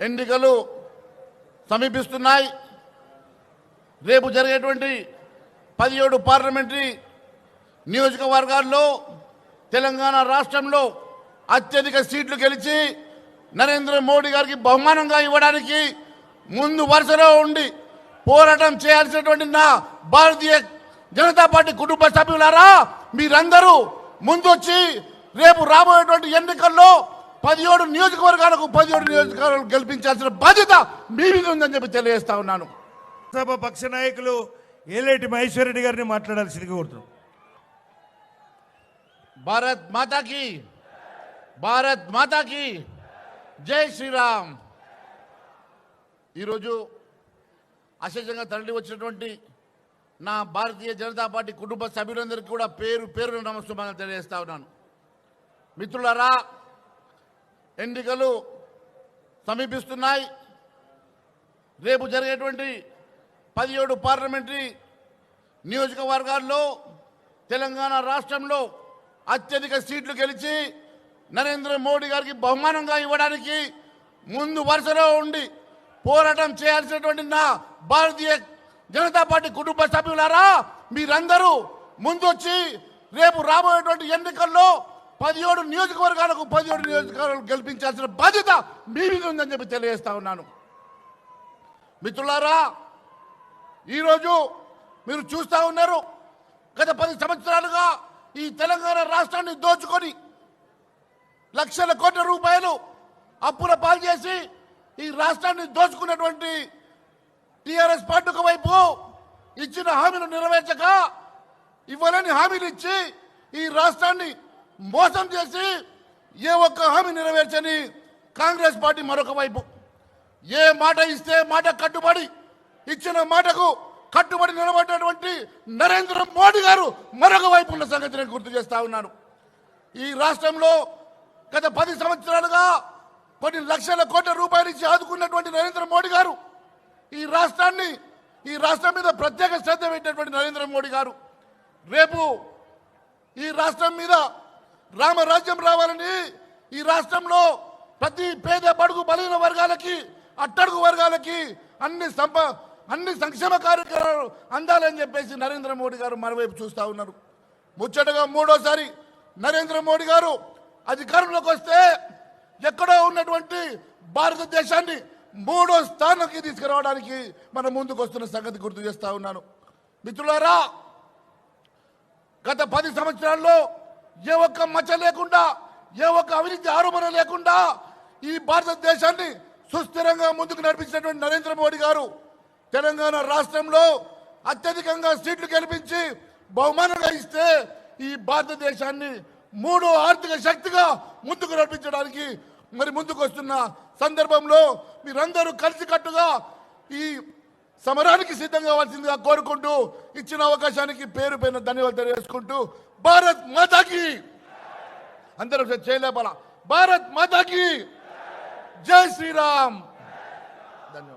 ఎన్నికలు సమీపిస్తున్నాయి. రేపు జరిగేటువంటి పదిహేడు పార్లమెంటరీ నియోజకవర్గాల్లో తెలంగాణ రాష్ట్రంలో అత్యధిక సీట్లు గెలిచి నరేంద్ర మోడీ గారికి బహుమానంగా ఇవ్వడానికి ముందు వరుసలో ఉండి పోరాటం చేయాల్సినటువంటి నా భారతీయ జనతా పార్టీ కుటుంబ సభ్యులారా మీరందరూ ముందొచ్చి రేపు రాబోయేటువంటి ఎన్నికల్లో పదిహేడు నియోజకవర్గాలకు పదిహేడు నియోజకవర్గాలు గెలిపించాల్సిన బాధ్యత మీ మీద ఉందని చెప్పి తెలియజేస్తా ఉన్నాను. సభ పక్ష నాయకులు ఏలేటి మహేశ్వర్ రెడ్డి గారిని మాట్లాడాల్సిందిగా కోరుతున్నాం. భారత్ మాతాకి భారత్ మాతాకి జై శ్రీరామ్. ఈరోజు అశేషంగా తరలి వచ్చినటువంటి నా భారతీయ జనతా పార్టీ కుటుంబ సభ్యులందరికీ కూడా పేరు పేరు నమస్కారం తెలియజేస్తా ఉన్నాను. మిత్రులారా ఎన్నికలు సమీపిస్తున్నాయి. రేపు జరిగేటువంటి పదిహేడు పార్లమెంటరీ నియోజకవర్గాల్లో తెలంగాణ రాష్ట్రంలో అత్యధిక సీట్లు గెలిచి నరేంద్ర మోడీ గారికి బహుమానంగా ఇవ్వడానికి ముందు వరుసలో ఉండి పోరాటం చేయాల్సినటువంటి నా భారతీయ జనతా పార్టీ కుటుంబ సభ్యులారా మీరందరూ ముందొచ్చి రేపు రాబోయేటువంటి ఎన్నికల్లో పదిహేడు నియోజకవర్గాలకు పదిహేడు నియోజకవర్గాలు గెలిపించాల్సిన బాధ్యత మీ మీద ఉందని చెప్పి తెలియజేస్తా ఉన్నాను. మిత్రులారా ఈరోజు మీరు చూస్తూ ఉన్నారు గత పది సంవత్సరాలుగా ఈ తెలంగాణ రాష్ట్రాన్ని దోచుకొని లక్షల కోట్ల రూపాయలు అప్పుల పాలు చేసి ఈ రాష్ట్రాన్ని దోచుకున్నటువంటి టీఆర్ఎస్ పార్టీ వైపు ఇచ్చిన హామీలు నెరవేర్చక ఇవ్వలేని హామీలు ఇచ్చి ఈ రాష్ట్రాన్ని మోసం చేసి ఏ ఒక్క హామీ నెరవేర్చని కాంగ్రెస్ పార్టీ మరొక వైపు. ఏ మాట ఇస్తే మాట కట్టుబడి ఇచ్చిన మాటకు కట్టుబడి నిలబడినటువంటి నరేంద్ర మోడీ గారు మరొక వైపు ఉన్న సంగతి నేను గుర్తు చేస్తా ఉన్నాను. ఈ రాష్ట్రంలో గత పది సంవత్సరాలుగా కొన్ని లక్షల కోట్ల రూపాయలు ఇచ్చి ఆదుకున్నటువంటి నరేంద్ర మోడీ గారు ఈ రాష్ట్రాన్ని ఈ రాష్ట్రం మీద ప్రత్యేక శ్రద్ధ పెట్టినటువంటి నరేంద్ర మోడీ గారు. రేపు ఈ రాష్ట్రం మీద రామరాజ్యం రావాలని ఈ రాష్ట్రంలో ప్రతి పేద బడుగు బలహీన వర్గాలకి అట్టడుగు వర్గాలకి అన్ని సంప అన్ని సంక్షేమ కార్యక్రమాలు అందాలని చెప్పేసి నరేంద్ర మోడీ గారు మరోవైపు చూస్తూ ఉన్నారు. ముచ్చటగా మూడోసారి నరేంద్ర మోడీ గారు అధికారంలోకి వస్తే ఎక్కడో ఉన్నటువంటి భారతదేశాన్ని మూడో స్థానానికి తీసుకురావడానికి మనం ముందుకు వస్తున్న సంగతి గుర్తు చేస్తూ ఉన్నాను. మిత్రులారా గత పది సంవత్సరాల్లో ఏ ఒక్క మచ్చ లేకుండా ఏ ఒక్క అవినీతి ఆరోపణ లేకుండా ఈ భారతదేశాన్ని సుస్థిరంగా ముందుకు నడిపించినటువంటి నరేంద్ర మోడీ గారు తెలంగాణ రాష్ట్రంలో అత్యధికంగా సీట్లు గెలిపించి బహుమానంగా ఇస్తే ఈ భారతదేశాన్ని మూడో ఆర్థిక శక్తిగా ముందుకు నడిపించడానికి మరి ముందుకు వస్తున్న సందర్భంలో మీరందరూ కలిసికట్టుగా ఈ సమరానికి సిద్ధం కావాల్సిందిగా కోరుకుంటూ ఇచ్చిన అవకాశానికి పేరు పైన ధన్యవాదాలు తెలియజేసుకుంటూ భారత్ మాతాకి! అందరూ చేయలేపల? భారత్ మాతాకి! జై శ్రీరామ్! ధన్యవాదాలు.